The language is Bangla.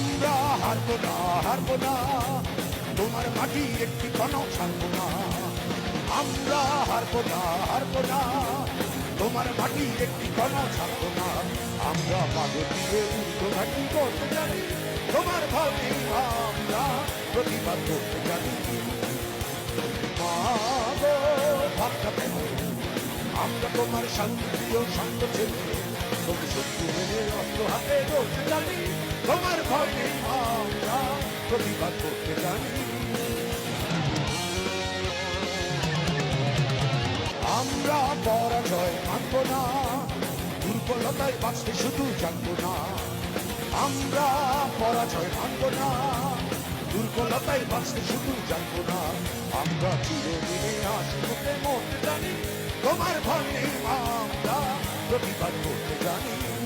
আমরা হারবো না হারবো না। তোমার মাটি একটি কনক ছাড়বো না আমরা হারবো না হারবো না। তোমার মাটি একটি কনক ছাড়বো না আমরা পাগল দিয়ে উল্টো ঘাটি করতে জানি। তোমার নেই আমরা প্রতিবাদ করতে জানি। আমরা তোমার শান্তি ও শান্ত ছেলে। তুমি শত্রু মেনে অস্ত্র হাতে ধরতে জানি। তোমার আমরা প্রতিবাদ করতে জানি আমরা পরাজয় মানব না, দুর্বলতায় বাঁচতে শুধু জানব না। আমরা পরাজয় মানব না, দুর্বলতায় বাঁচতে শুধু জানব না। আমরা চিরদিনে আসতে মরতে জানি তোমার নেই আমরা প্রতিবাদ করতে জানি।